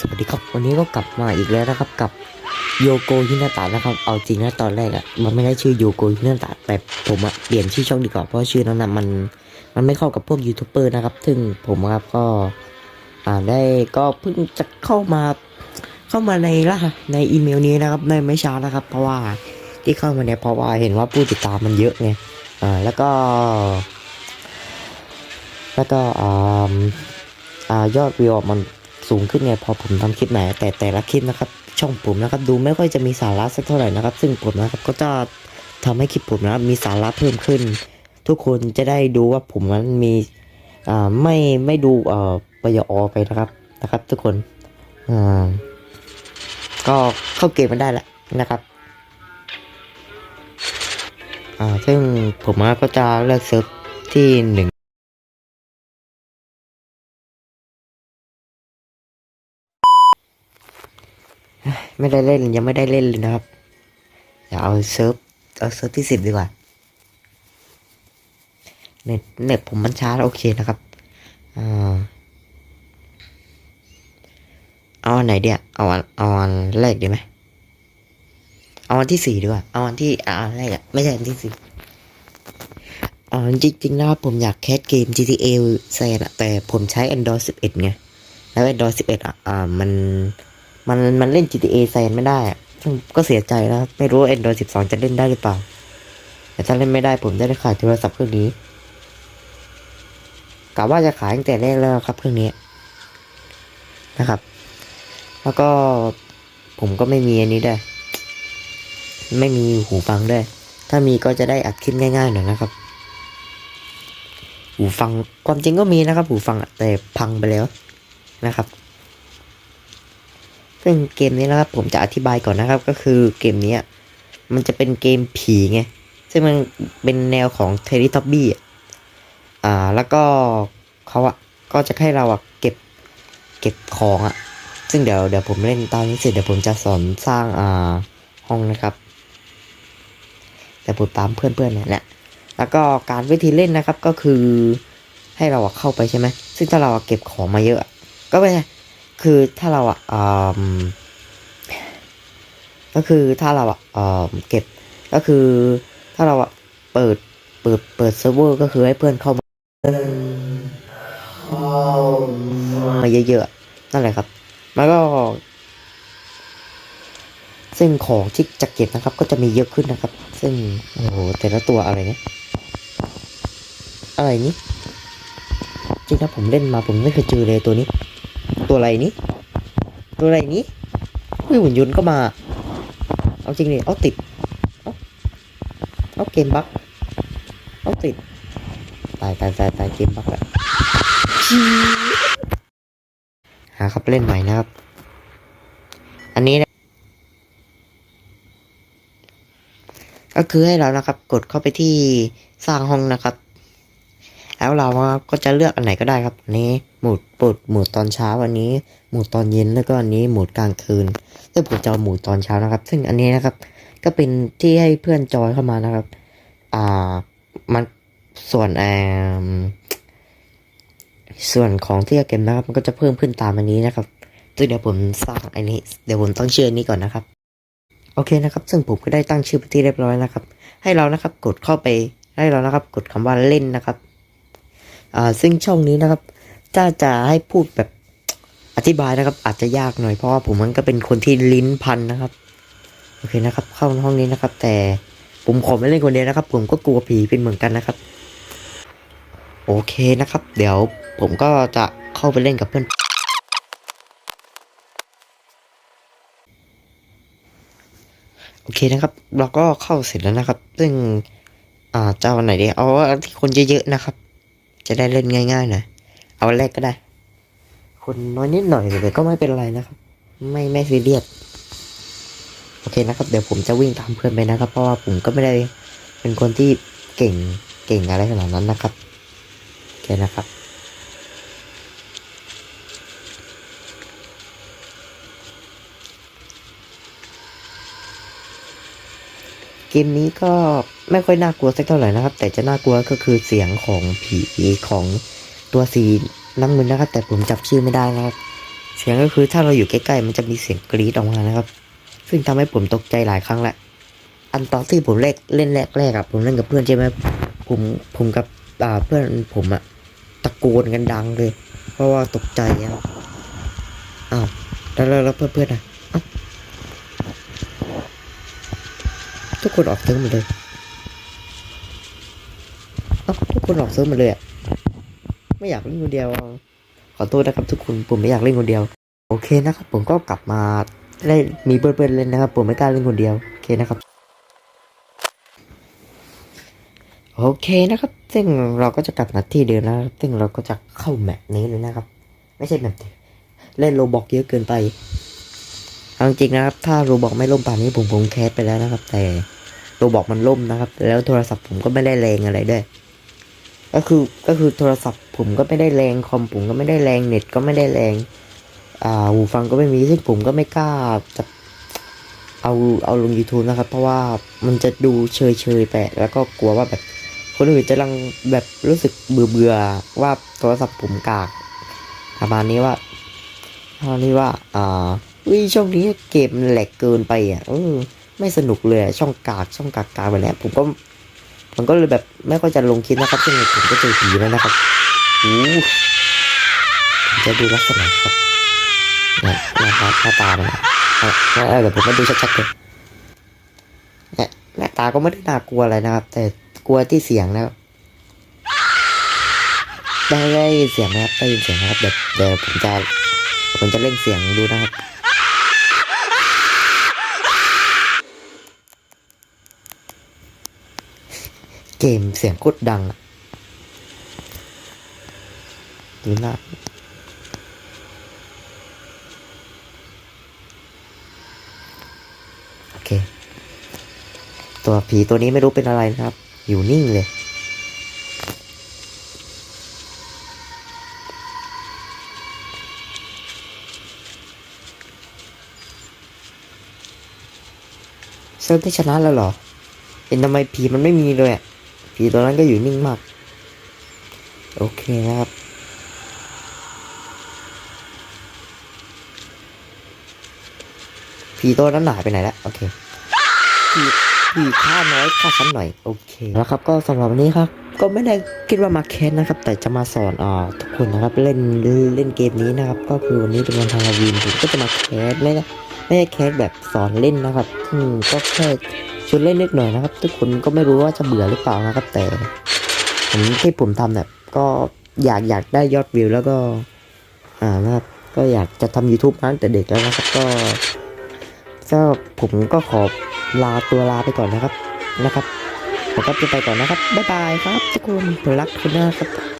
สวัสดีครับวันนี้ก็กลับมาอีกแล้วนะครับกับโยโกฮินาตะนะครับ เอาจริงนะตอนแรกอะ่ะมันไม่ได้ชื่อโยโกฮินาตะแต่ผมอะเปลี่ยนชื่อช่องดีกว่าเพราะชื่อนั้นนะมันมันไม่เข้ากับพวกยูทูบเบอร์นะครับ ซึ่งผมครับก็อ่าได้ก็เพิ่งจะเข้ามาเข้ามาในละในอีเมลนี้นะครับในไม่ช้านะครับ เพราะว่าที่เข้ามาเนี่ยเพราะว่าเห็นว่าผู้ติดตามมันเยอะไงอ่าแล้วก็ แล้วก็อ่าอ่ายอดวิวมัน สูงขึ้นไงพอผมทำคลิปไหนแต่แต่ละคลิปนะครับ ช่องผมนะครับดูไม่ค่อยจะมีสาระสักเท่าไหร่นะครับ ซึ่งผมนะครับก็จะทำให้คลิปผมนะครับมีสาระเพิ่มขึ้น ทุกคนจะได้ดูว่าผมนั้นมีอ่าไม่ไม่ดูเอ่อปยอไปนะครับนะครับ ทุกคนอ่าก็เข้าเกมมันได้แหละนะครับอ่าซึ่งผมก็จะเลือกเซิร์ฟที่หนึ่ง ไม่ได้เล่นยังไม่ได้เล่นเลยนะครับเดี๋ยวเอาเซิร์ฟเอาเซิร์ฟที่สิบดีกว่าเน็ตเน็ตผมมันช้าโอเคนะครับเอาอันไหนเดียวเอาอันเอาอันแรกดีไหมเอาอันที่สี่ดีกว่าเอาอันที่อ่าอันแรกอะไม่ใช่อันที่สี่อ่าจริงๆนะครับผมอยากแคสเกม GTA แซนอะแต่ผมใช้ Android 11 ไง แล้ว Android 11 อะอ่ามัน มันมันเล่น GTA แซนไม่ได้ซึ่งก็เสียใจนะครับไม่รู้ Android 12 จะเล่นได้หรือเปล่า แต่ถ้าเล่นไม่ได้ผมจะได้ขายโทรศัพท์เครื่องนี้กะว่าจะขายตั้งแต่แรกแล้วครับเครื่องนี้นะครับ แล้วก็ผมก็ไม่มีอันนี้ด้วยไม่มีหูฟังด้วย ถ้ามีก็จะได้อัดคลิปง่ายๆหน่อยนะครับ หูฟังความจริงก็มีนะครับ หูฟังแต่พังไปแล้วนะครับ ซึ่งเกมนี้นะครับ ผมจะอธิบายก่อนนะครับ ก็คือเกมนี้มันจะเป็นเกมผีไง ซึ่งมันเป็นแนวของเทริทอบบี้อ่า แล้วก็เขาอะก็จะให้เราอะเก็บเก็บของอะซึ่งเดี๋ยวเดี๋ยวผมเล่นตอนนี้เสร็จเดี๋ยวผมจะสอนสร้างอ่าห้องนะครับ แต่ผมตามเพื่อนๆเนี่ยแหละ แล้วก็การวิธีเล่นนะครับก็คือให้เราอะเข้าไปใช่ไหม ซึ่งถ้าเราเก็บของมาเยอะอะก็ไม่ใช่ คือถ้าเราอะก็คือถ้าเราอะเอ่อเก็บก็คือถ้าเราอะเปิดเปิดเปิดเซิร์ฟเวอร์ก็คือให้เพื่อนเข้ามามาเยอะๆนั่นแหละครับ แล้วก็ ซึ่งของที่จะเก็บนะครับ ก็จะมีเยอะขึ้นนะครับ ซึ่งโอ้โหแต่ละตัวอะไรเนี่ยอะไรนี้จริงนะผมเล่นมาผมไม่เคยเจอเลยตัวนี้ ตัวอะไรนี้ ตัวอะไรนี้อุ้ยหุ่นยนต์ก็มา เอาจริงเลยเอาติด เอาเอาเกมบั๊กเอาติด ตายตายตายตายเกมบั๊กแล้วหาครับเล่นใหม่นะครับ อันนี้นะก็คือให้เรานะครับ กดเข้าไปที่สร้างห้องนะครับ แล้วเราก็จะเลือกอันไหนก็ได้ครับอันนี้โหมดปดโหมดตอนเช้าอันนี้โหมดตอนเย็นแล้วก็อันนี้โหมดกลางคืนซึ่งผมจะเอาโหมดตอนเช้านะครับ ซึ่งอันนี้นะครับ ก็เป็นที่ให้เพื่อนจอยเข้ามานะครับ อ่ามันส่วนแอมส่วนของที่จะเก็บนะครับ มันก็จะเพิ่มขึ้นตามอันนี้นะครับซึ่งเดี๋ยวผมสร้างอันนี้ เดี๋ยวผมต้องชื่ออันนี้ก่อนนะครับ โอเคนะครับ ซึ่งผมก็ได้ตั้งชื่อไปที่เรียบร้อยนะครับ ให้เรานะครับกดเข้าไปให้เรานะครับ กดคำว่าเล่นนะครับ อ่าซึ่งช่องนี้นะครับ ถ้าจะให้พูดแบบอธิบายนะครับ อาจจะยากหน่อยเพราะว่าผมมันก็เป็นคนที่ลิ้นพันนะครับ โอเคนะครับ เข้าห้องนี้นะครับ แต่ผมขอไม่เล่นคนเดียวนะครับ ผมก็กลัวผีเป็นเหมือนกันนะครับ โอเคนะครับ เดี๋ยวผมก็จะเข้าไปเล่นกับเพื่อนโอเคนะครับ เราก็เข้าเสร็จแล้วนะครับ ซึ่งอ่าจะเอาอันไหนดีเอาที่คนเยอะๆนะครับ จะได้เล่นง่ายๆหน่อยเอาแรกก็ได้ คนน้อยนิดหน่อยแต่ก็ไม่เป็นไรนะครับ ไม่ไม่ซีเรียสโอเคนะครับ เดี๋ยวผมจะวิ่งตามเพื่อนไปนะครับ เพราะว่าผมก็ไม่ได้เป็นคนที่เก่งเก่งอะไรขนาดนั้นนะครับโอเคนะครับ กมนี้ก็ไม่ค่อยน่ากลัวสักเท่าไหร่นะครับ แต่จะน่ากลัวก็คือเสียงของผีของตัวสีน้ำเงินนะครับ แต่ผมจับชื่อไม่ได้นะครับชื่อสียงก็คือถ้าเราอยู่ใกล้ๆ มันจะมีเสียงกรี๊ดออกมานะครับ ซึ่งทำให้ผมตกใจหลายครั้งแหละ อันตอนที่ผมเล่นเล่นแรกๆอะผมเล่นกับเพื่อนใช่ไหมผมผมกับอ่าเพื่อนผมอะตะโกนกันดังเลย เพราะว่าตกใจอะอ้าวแล้วแล้วแล้วเพื่อนๆอะเอ้า ทุกคนออกเซิร์ฟหมดเลยเอ้าทุกคนออกเซิร์ฟหมดเลยอะไม่อยากเล่นคนเดียว ขอโทษนะครับทุกคนผมไม่อยากเล่นคนเดียว โอเคนะครับผมก็กลับมาเล่นมีเพื่อนๆเล่นนะครับ ผมไม่กล้าเล่นคนเดียวโอเคนะครับ โอเคนะครับ ซึ่งเราก็จะกลับมาที่เดิมแล้วซึ่งเราก็จะเข้าแมปนี้เลยนะครับ ไม่ใช่แมปเดิมเล่นโรบอกเยอะเกินไป เอาจริงนะครับ ถ้าโรบอกไม่ล่มป่านนี้ผมคงแคสไปแล้วนะครับ แต่โรบอกมันล่มนะครับ แล้วโทรศัพท์ผมก็ไม่ได้แรงอะไรด้วย ก็คือก็คือโทรศัพท์ผมก็ไม่ได้แรงคอมผมก็ไม่ได้แรงเน็ตก็ไม่ได้แรง อ่าหูฟังก็ไม่มีซึ่งผมก็ไม่กล้าจะเอาเอาลง YouTube นะครับ เพราะว่ามันจะดูเชยเชยๆไปแล้วก็กลัวว่าแบบคนอื่นจะลังแบบรู้สึกเบื่อเบื่อว่าโทรศัพท์ผมกากประมาณนี้ว่าประมาณนี้ว่าอ่า วิช่องนี้เกมแหลกเกินไปอะเออไม่สนุกเลยช่องกากช่องกากกาไปแล้วผมก็ผมก็เลยแบบไม่ค่อยจะลงคลิปนะครับซึ่งผมก็เจอผีแล้วนะครับอู้ผมจะดูลักษณะครับนี่ยหน้าตาหน้าตามันอะเออเดี๋ยวผมมาดูชัดๆเลยเนี่ยหน้าตาก็ไม่ได้น่ากลัวอะไรนะครับ แต่กลัวที่เสียงนะครับได้ได้ยินเสียงไหมครับได้ยินเสียงนะครับเดี๋ยวเดี๋ยวผมจะผมจะเล่นเสียงดูนะครับ เกมเสียงโคตรดังอะดูหน้าโอเค ตัวผีตัวนี้ไม่รู้เป็นอะไรนะครับ อยู่นิ่งเลยเซิร์ฟที่ชนะแล้วเหรอเห็นทำไมผีมันไม่มีเลยอะ ผีตัวนั้นก็อยู่นิ่งมาก โอเคนะครับ ผีตัวนั้นหายไปไหนแล้วโอเคผีผีค่าน้อยค่าชั้นหน่อย โอเคแล้วครับ ก็สำหรับวันนี้ครับ ก็ไม่ได้คิดว่ามาแคสนะครับ แต่จะมาสอนอ่าทุกคนนะครับเล่นเล่นเกมนี้นะครับ ก็คือวันนี้เป็นวันฮาโลวีนผมก็จะมาแคสไม่ได้ไม่ได้แคสแบบสอนเล่นนะครับ อืมก็แค่ ชวนเล่นนิดหน่อยนะครับ ทุกคนก็ไม่รู้ว่าจะเบื่อหรือเปล่านะครับ แต่ผมที่ผมทำแบบก็อยากอยากได้ยอดวิวแล้วก็อ่านะครับก็อยากจะทำ YouTube ตั้งแต่เด็กแล้วนะครับก็ก็ผมก็ขอลาตัวลาไปก่อนนะครับนะครับผมก็จะไปก่อนนะครับบ๊ายบายครับทุกคนผมรักคุณนะครับ